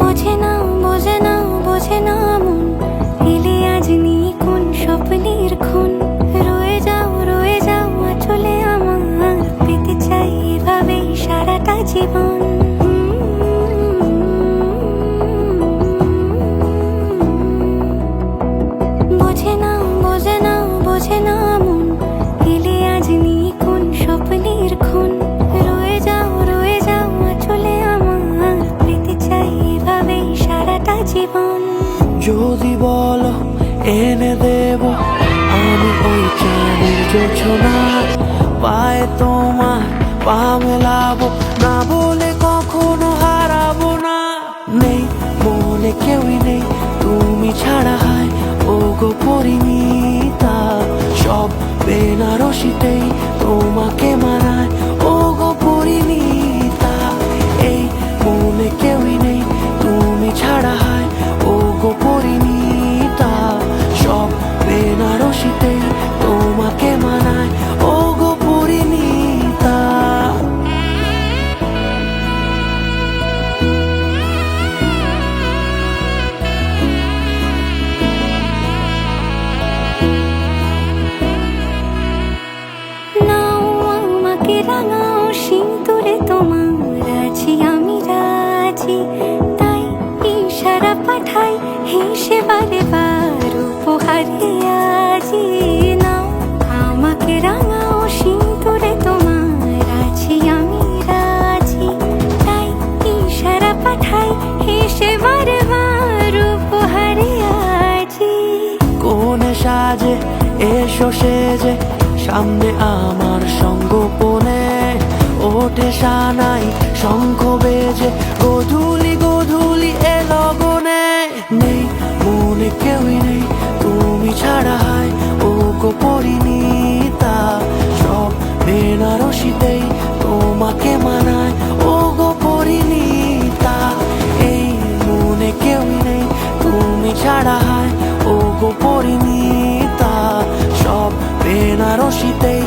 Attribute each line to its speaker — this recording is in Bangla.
Speaker 1: বোঝে বোঝে বোঝে স্বপ্নের রয়ে যাও রয়ে যাও আমার এভাবেই সারাটা জীবন। জীবন।
Speaker 2: যদি বল, এনে দেব আমি ওই চাঁদের জোছনা। পায়ে তোমার পা মেলাবো, না বলে কখনো হারাবো না। নেই, মনে কেউই নেই, তুমি ছাড়া হয় ও গো পরিণীতা
Speaker 1: হেসে বারে বার উপহারে নাও আমাকে রাঙাও সিঁদুরে তোমার আছি আমি রাজি তাই ইশারা পাঠাই হেসে বারে বার উপহারে আজি
Speaker 2: কোন সাজে এসো সেজে, সামনে আমার সঙ্গোপনে। ওঠে সানাই, শঙ্খ বেজে, গধুলি হয় ও গো পরিণীতা সব বেনারসিতেই